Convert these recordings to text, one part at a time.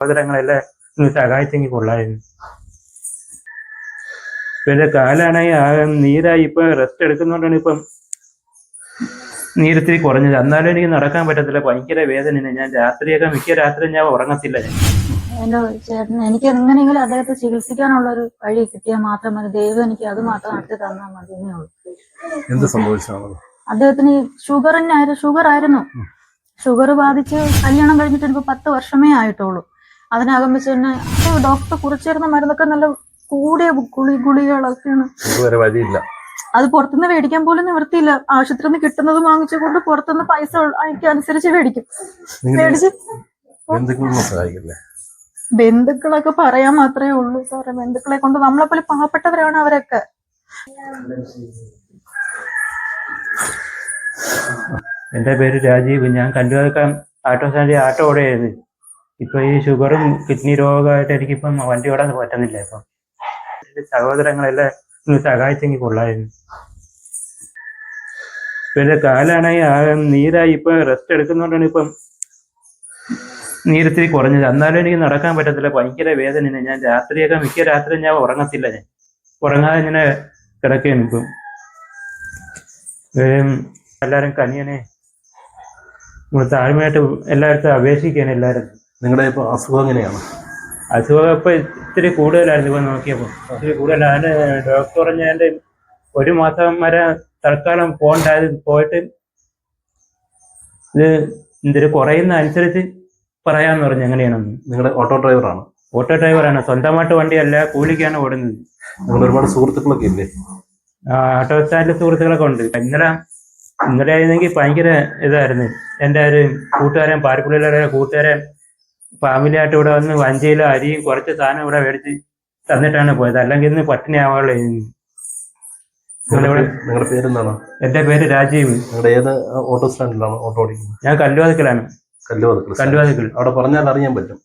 സഹോദരങ്ങളെല്ലാം ഒന്ന് സഹായിച്ചെങ്കിൽ കൊള്ളായിരുന്നു. പിന്നെ കാലാണെങ്കിൽ ആകെ നീരായി ഇപ്പൊ റെസ്റ്റ് എടുക്കുന്നോണ്ടാണ് ഇപ്പം നീരത്തിരി കുറഞ്ഞത്. എന്നാലും എനിക്ക് നടക്കാൻ പറ്റത്തില്ല. ഭയങ്കര വേദന ഞാൻ രാത്രിയൊക്കെ മിക്ക രാത്രി ഞാൻ ഉറങ്ങത്തില്ല. എന്റെ എനിക്ക് എങ്ങനെയെങ്കിലും അദ്ദേഹത്തെ ചികിത്സിക്കാനുള്ള ഒരു വഴി കിട്ടിയാൽ മാത്രം മതി. ദൈവം എനിക്ക് അത് മാത്രം നടത്തി തന്നാൽ മതി എന്ത് സംഭവിച്ചതാണ് അദ്ദേഹത്തിന് ഷുഗർ ആയിരുന്നു. ഷുഗർ ആയിരുന്നു. ഷുഗർ ബാധിച്ച് കല്യാണം കഴിഞ്ഞിട്ട് ഇപ്പൊ പത്ത് വർഷമേ ആയിട്ടുള്ളൂ. അതിനകം വെച്ച് തന്നെ ഡോക്ടർ കുറിച്ചിരുന്ന മരുന്നൊക്കെ നല്ല കൂടിയ ഗുളി ഗുളികളൊക്കെയാണ്. ഇതുവരെ വഴിയില്ല. അത് പുറത്തുനിന്ന് മേടിക്കാൻ പോലും നിവൃത്തിയില്ല. ആശുപത്രിയിൽ നിന്ന് കിട്ടുന്നത് വാങ്ങിച്ചു കൊണ്ട് പുറത്തുനിന്ന് പൈസ അനുസരിച്ച് മേടിക്കും. മേടിച്ച് ബന്ധുക്കളൊക്കെ പറയാൻ മാത്രമേ ഉള്ളൂ. സാറേ ബന്ധുക്കളെ കൊണ്ട് നമ്മളെ പോലെ പാവപ്പെട്ടവരാണ് അവരൊക്കെ. എന്റെ പേര് രാജീവ്. ഞാൻ കണ്ടുവെക്കാൻ ആട്ടോ സ്റ്റാൻഡിൽ ആട്ടോ ഓടുകയായിരുന്നു ഇപ്പൊ ഈ ഷുഗറും കിഡ്നി രോഗമായിട്ട് എനിക്കിപ്പം വണ്ടി ഓടാൻ പറ്റുന്നില്ല ഇപ്പം. സഹോദരങ്ങളെല്ലാം സഹായിച്ചെങ്കിൽ കൊള്ളായിരുന്നു. പിന്നെ കാലാണെങ്കിൽ ആകെ നീരായി ഇപ്പൊ റെസ്റ്റ് എടുക്കുന്നോണ്ടാണ് ഇപ്പം നീരത്തിരി കുറഞ്ഞത്. എന്നാലും എനിക്ക് നടക്കാൻ പറ്റത്തില്ല. ഭയങ്കര വേദന ഞാൻ രാത്രിയൊക്കെ മിക്ക രാത്രി ഞാൻ ഉറങ്ങത്തില്ല ഞാൻ. ഉറങ്ങാതെ ഇങ്ങനെ കിടക്കുകയാണ് ഇപ്പം. എല്ലാവരും കനിയനെ താഴ്മയായിട്ട് എല്ലായിടത്തും അപേക്ഷിക്കാൻ എല്ലാവരും. നിങ്ങളുടെ ഇപ്പൊ അസുഖം എങ്ങനെയാണ്? അസുഖം ഇപ്പൊ ഇത്തിരി കൂടുതലായിരുന്നു ഇപ്പൊ നോക്കിയപ്പോൾ ഇത്തിരി കൂടുതലാണ് ഡോക്ടർ പറഞ്ഞ എന്റെ ഒരു മാസം വരെ തൽക്കാലം പോകണ്ടായത് പോയിട്ട് ഇത് എന്തൊരു കുറയുന്ന അനുസരിച്ച് പറയാന്ന് പറഞ്ഞു എങ്ങനെയാണെന്ന്. നിങ്ങളുടെ ഓട്ടോ ഡ്രൈവറാണ്. ഓട്ടോ ഡ്രൈവറാണ്. സ്വന്തമായിട്ട് വണ്ടിയല്ല കൂലിക്കാണ് ഓടുന്നത്. നിങ്ങൾ ഒരുപാട് സുഹൃത്തുക്കളൊക്കെ ഇല്ലേ? ആ, ഓട്ടോ സ്റ്റാൻഡിൽ സുഹൃത്തുക്കളൊക്കെ ഉണ്ട്. ഇന്നലെ ഇന്നലെ ആയിരുന്നെങ്കിൽ ഭയങ്കര ഇതായിരുന്നു. എന്റെ ഒരു കൂട്ടുകാരൻ പാരപ്പുള്ളിയിലെ കൂട്ടുകാരൻ ഫാമിലി ആയിട്ട് ഇവിടെ വന്ന് വഞ്ചിയിലും അരിയും കുറച്ച് സാധനം ഇവിടെ മേടിച്ച് തന്നിട്ടാണ് പോയത്. അല്ലെങ്കിൽ ഇന്ന് പട്ടിണി ആവാനുള്ള നിങ്ങളുടെ പേരെന്താണ്? എന്റെ പേര് രാജീവ്. നിങ്ങളുടെ ഏത് ഓട്ടോ സ്റ്റാൻഡിലാണ് ഓട്ടോ ഓടിക്കുന്നത്? ഞാൻ കല്ലുവാതിക്കലാണ്. കല്ലുവതക്കൽ അവിടെ പറഞ്ഞാൽ അറിയാൻ പറ്റും.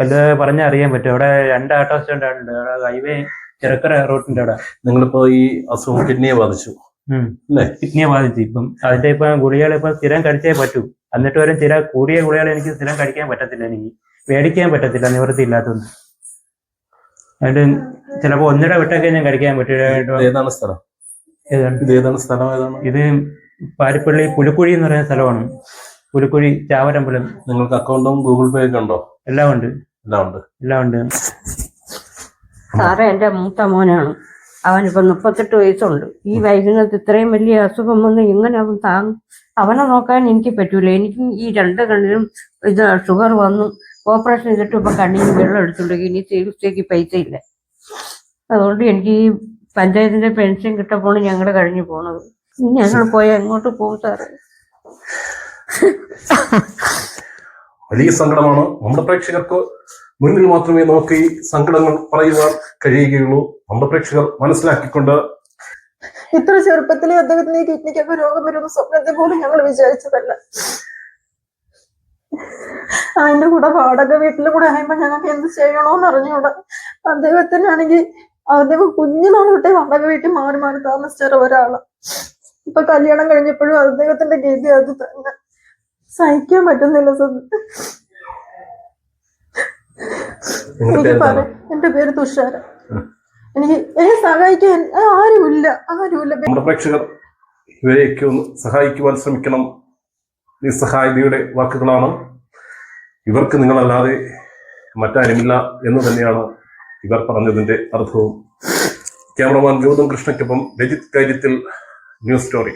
കല്ല് പറഞ്ഞാൽ അറിയാൻ പറ്റും. അവിടെ രണ്ട് ഓട്ടോ സ്റ്റാൻഡ് ഉണ്ട്. അവിടെ ഹൈവേ ചെറുക്കര റൂട്ടിന്റെ അവിടെ. നിങ്ങളിപ്പോ ഈ അസുഖം കിഡ്നിയെ ബാധിച്ചു. അല്ലേ? കിഡ്നിയെ ബാധിച്ചു. ഇപ്പം അതിന്റെ ഇപ്പൊ ഗുളികൾ ഇപ്പൊ സ്ഥിരം കഴിച്ചേ പറ്റൂ. എന്നിട്ട് വരും ചില കൂടിയ ഗുളികൾ എനിക്ക് സ്ഥിരം കഴിക്കാൻ പറ്റത്തില്ല എനിക്ക് മേടിക്കാൻ പറ്റത്തില്ല നിവൃത്തി ഇല്ലാത്തതുകൊണ്ട്. അതുകൊണ്ട് ചിലപ്പോ ഒന്നിട വിട്ടൊക്കെ ഞാൻ കഴിക്കാൻ പറ്റില്ല. ഏതാണ് സ്ഥലം? ഏതാണ്? ഇത് പാരിപ്പള്ളി പുലിക്കുഴി എന്ന് പറയുന്ന സ്ഥലമാണ്. പുലിക്കുഴി ചാവരമ്പലം. നിങ്ങൾക്ക് അക്കൗണ്ടും ഗൂഗിൾ പേ ഒക്കെ ഉണ്ടോ? എല്ലാം ഉണ്ട്. എല്ലാം ഉണ്ട്. എല്ലാം ഉണ്ട്. സാറേ എന്റെ മൂത്ത മോനാണ്. അവനിപ്പം മുപ്പത്തെട്ട് വയസ്സുണ്ട്. ഈ വൈകുന്നേരത്ത് ഇത്രയും വലിയ അസുഖം വന്ന് എങ്ങനെ അവൻ താങ്ങും? അവനെ നോക്കാൻ എനിക്ക് പറ്റൂല. എനിക്കും ഈ രണ്ട് കണ്ണിനും ഇത് ഷുഗർ വന്നു. ഓപ്പറേഷൻ ചെയ്തിട്ട് ഇപ്പം കണ്ണിന് വെള്ളം എടുത്തുണ്ടെങ്കിൽ ഇനി ചികിത്സയ്ക്ക് പൈസ ഇല്ല. അതുകൊണ്ട് എനിക്ക് ഈ പഞ്ചായത്തിന്റെ പെൻഷൻ കിട്ടപ്പോൾ ഞങ്ങൾ കഴിഞ്ഞു പോണത്. ഇനി ഞങ്ങൾ പോയാൽ എങ്ങോട്ട് പോകും സാറ്? വലിയ സങ്കടമാണ്. നമ്മുടെ പ്രേക്ഷകർക്ക് മുന്നിൽ മാത്രമേ നമുക്ക് ഈ സങ്കടങ്ങൾ പറയുവാൻ കഴിയുകയുള്ളൂ. നമ്മുടെ പ്രേക്ഷകർ മനസ്സിലാക്കിക്കൊണ്ട് ഇത്ര ചെറുപ്പത്തിലെ അദ്ദേഹത്തിന് കിഡ്നിക്കൊക്കെ രോഗം വരുന്ന സ്വപ്നത്തെ പോലും ഞങ്ങൾ വിചാരിച്ചതല്ല. അതിന്റെ കൂടെ വാടക വീട്ടിലും കൂടെ ആയപ്പോ ഞങ്ങൾക്ക് എന്ത് ചെയ്യണോന്ന് അറിഞ്ഞൂടാ. അദ്ദേഹത്തിനാണെങ്കിൽ അദ്ദേഹം കുഞ്ഞുനാൾ തൊട്ടേ വാടക വീട്ടിൽ മാറി മാറി താമസിച്ച ഒരാളാണ് ഇപ്പൊ കല്യാണം കഴിഞ്ഞപ്പോഴും അദ്ദേഹത്തിന്റെ ഗതി അത് തന്നെ. സഹിക്കാൻ പറ്റുന്നില്ല സത്യം നിങ്ങളുടെ എനിക്ക് പേരെന്താണ് പറയാം എന്റെ പേര് തുഷാര. എനിക്ക് എന്നെ സഹായിക്കാൻ ആരുമില്ല ആരുമില്ല. നമ്മുടെ പ്രേക്ഷകർ ഇവരെയൊക്കെ ഒന്ന് സഹായിക്കുവാൻ ശ്രമിക്കണം. നിസ്സഹായതയുടെ വാക്കുകളാണ്. ഇവർക്ക് നിങ്ങളല്ലാതെ മറ്റാരുമില്ല എന്ന് തന്നെയാണ് ഇവർ പറഞ്ഞതിന്റെ അർത്ഥവും. ക്യാമറമാൻ ഗൗതം കൃഷ്ണയ്ക്കൊപ്പം രജിത് കാര്യത്തിൽ ന്യൂസ് സ്റ്റോറി.